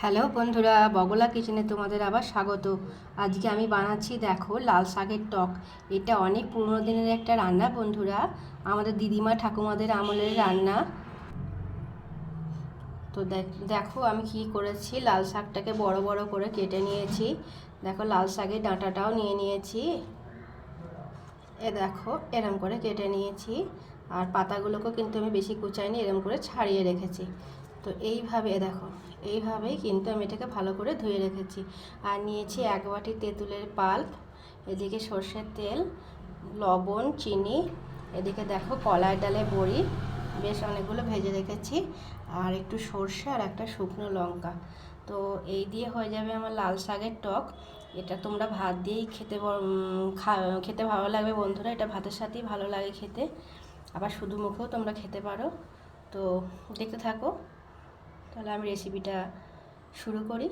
Hello বন্ধুরা, বগলা কিচেনে তোমাদের আবার স্বাগত। আজকে আমি বানাচ্ছি দেখো লাল শাকের টক। এটা অনেক পুরনো দিনের একটা রান্না বন্ধুরা। আমাদের দিদিমা ঠাকুমাদের আমলের রান্না। তো দেখ- আমি কি করেছি, লাল শাকটাকে বড় বড় করে কেটে নিয়েছি। দেখো লাল শাকের ডাঁটাটাও নিয়ে নিয়েছি। এ দেখো, এরম করে কেটে নিয়েছি। আর পাতাগুলোকেও কিন্তু আমি বেশি কুচাইনি, এরম করে ছাড়িয়ে রেখেছি। তো এইভাবে দেখো। এইভাবেই কিন্তু আমি এটাকে ভালো করে ধুয়ে রেখেছি। আর নিয়েছি এক বাটি তেঁতুলের পাল্প, এদিকে সর্ষের তেল, লবণ, চিনি, এদিকে দেখো কলাই ডালে বড়ি, বেশ অনেকগুলো ভেজে রেখেছি, আর একটু সর্ষে আর একটা শুকনো লঙ্কা। তো এই দিয়ে হয়ে যাবে আমার লাল শাকের টক। এটা তোমরা ভাত দিয়েই খেতে খা- খেতে ভালো লাগবে বন্ধুরা, এটা ভাতের সাথেই ভালো লাগে খেতে। আবার শুধু মুখেও তোমরা খেতে পারো। তো দেখতে থাকো। তাহলে আমি রেসিপিটা শুরু করি।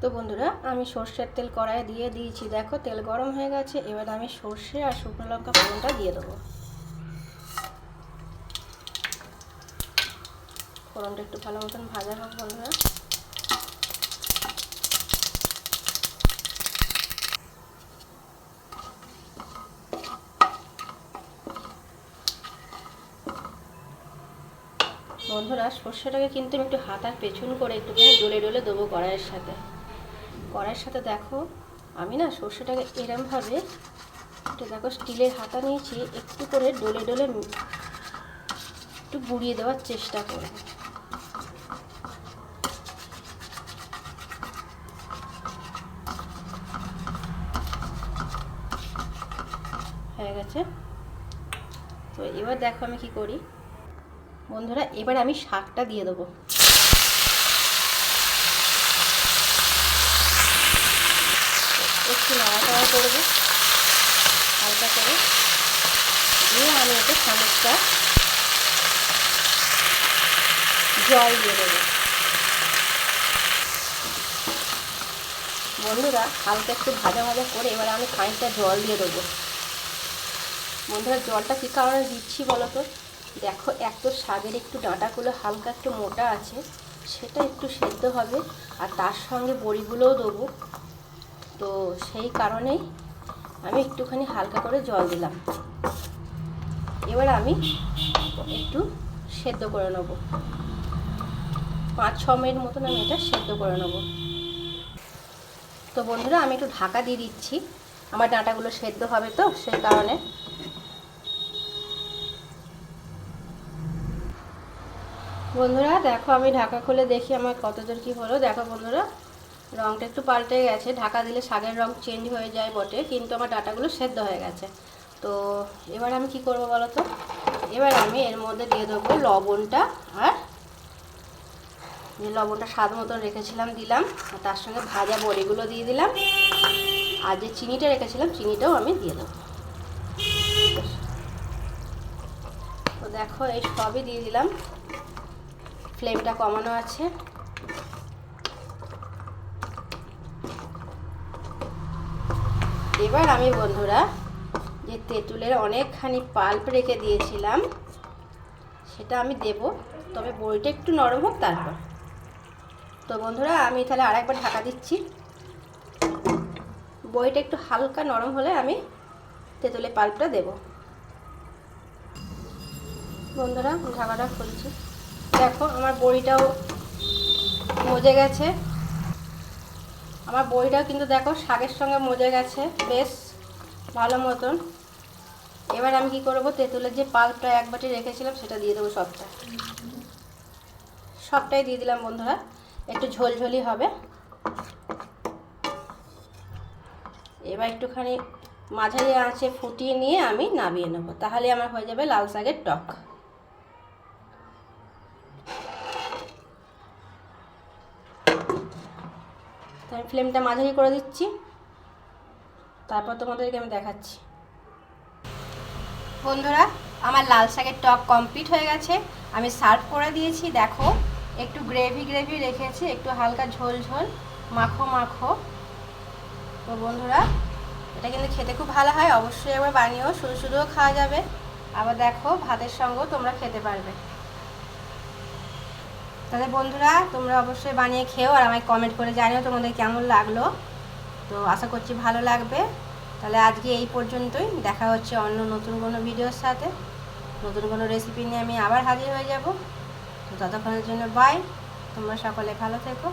তো বন্ধুরা, আমি সর্ষের তেল কড়াইয়ে দিয়ে দিয়েছি। দেখো, তেল গরম হয়ে গেছে। এবার আমি সর্ষে আর শুকনো লঙ্কা ফোড়নটা দিয়ে দেবো। ফোড়নটা একটু ভালো মতন ভাজা হোক বন্ধুরা। বন্ধুরা, সর্ষেটাকে কিন্তু আমি একটু হাতার পেছন করে একটুখানি ডলে ডলে দেবো কড়াইয়ের সাথে। কড়াইয়ের সাথে দেখো, আমি না সর্ষেটাকে এরমভাবে এটা দেখো স্টিলের হাতা নিয়েছি, একটু করে ডলে ডলে একটু বুড়িয়ে দেওয়ার চেষ্টা করব। হয়ে গেছে? তো এবার দেখো আমি কি করি। বন্ধুরা, এবার আমি শাকটা দিয়ে দেবো। একটু নাড়াচাড়া করব হালকা করে। দিয়ে আমি এতে খানিকটা জল দিয়ে দেবো। বন্ধুরা, হালকা একটু ভাজা ভাজা করে এবার আমি খানিকটা জল দিয়ে দেবো। বন্ধুরা, জলটা কী কারণে দিচ্ছি বলো তো? দেখো এক তো শাকের একটু ডাঁটাগুলো হালকা একটু মোটা আছে, সেটা একটু সেদ্ধ হবে, আর তার সঙ্গে বড়িগুলোও দেবো। তো সেই কারণেই আমি একটুখানি হালকা করে জল দিলাম। এবার আমি একটু সেদ্ধ করে নেব। পাঁচ ছ মিনিট মতন আমি এটা সেদ্ধ করে নেব। তো বন্ধুরা, আমি একটু ঢাকা দিয়ে দিচ্ছি। আমার ডাঁটাগুলো সেদ্ধ হবে তো, সেই কারণে বন্ধুরা, দেখো আমি ঢাকা খুলে দেখি আমার কত দূর কী হলো। দেখো বন্ধুরা রঙটা একটু পাল্টে গেছে। ঢাকা দিলে শাকের রং চেঞ্জ হয়ে যায় বটে, কিন্তু আমার ডাটাগুলো সেদ্ধ হয়ে গেছে। তো এবার আমি কি করব বলো তো? এবার আমি এর মধ্যে দিয়ে দেবো লবণটা আর যে লবণটা স্বাদ মতন রেখেছিলাম, দিলাম। আর তার সঙ্গে ভাজা বড়িগুলো দিয়ে দিলাম। আর যে চিনিটা রেখেছিলাম, চিনিটাও আমি দিয়ে দেবো। তো দেখো, এই সবই দিয়ে দিলাম। ফ্লেমটা কমানো আছে। এবার আমি বন্ধুরা যে তেঁতুলের অনেকখানি পাল্প রেখে দিয়েছিলাম, সেটা আমি দেব। তবে বড়িটা একটু নরম হোক তারপর। তো বন্ধুরা, আমি তাহলে আরেকবার ঢাকা দিচ্ছি। বড়িটা একটু হালকা নরম হলে আমি তেঁতুলের পাল্পটা দেব। বন্ধুরা, ঢাকাটা খুলছি। দেখো, আমার বড়িটাও মজে গেছে। আমার বড়িটাও কিন্তু দেখো, শাকের সঙ্গে মজে গেছে, বেশ ভালো মতন। এবার আমি কি করব, তেঁতুলের যে পাল্পটা এক বাটি রেখেছিলাম, সেটা দিয়ে দেবো সবটা। সবটাই দিয়ে দিলাম বন্ধুরা, একটু ঝোলঝোলি হবে। এবার একটুখানি মাঝারি আঁচে ফুটিয়ে নিয়ে আমি নামিয়ে নেব, তাহলে আমার হয়ে যাবে লাল শাকের টক। আমি ফ্লেমটা মাঝারি করে দিচ্ছি। তারপর তোমাদেরকে আমি দেখাচ্ছি। বন্ধুরা, আমার লাল শাকের টক কমপ্লিট হয়ে গেছে। আমি সার্ভ করে দিয়েছি, দেখো। একটু গ্রেভি গ্রেভি রেখেছি, একটু হালকা ঝোল ঝোল। মাখো মাখো। তো বন্ধুরা, এটা কিন্তু খেতে খুব ভালো হয়। অবশ্যই একবার বানিয়েও শুধু শুধুও খাওয়া যাবে। আবার দেখো, ভাতের সঙ্গেও তোমরা খেতে পারবে। তাহলে বন্ধুরা, তোমরা অবশ্যই বানিয়ে খেও আর আমায় কমেন্ট করে জানিও তোমাদের কেমন লাগল। তো আশা করছি ভালো লাগবে। তাহলে আজকে এই পর্যন্তই। দেখা হচ্ছে অন্য নতুন কোনো ভিডিওর সাথে। নতুন কোনো রেসিপি নিয়ে আমি আবার হাজির হয়ে যাব। তো ততক্ষণের জন্য বাই তোমরা সকলে ভালো থেকো।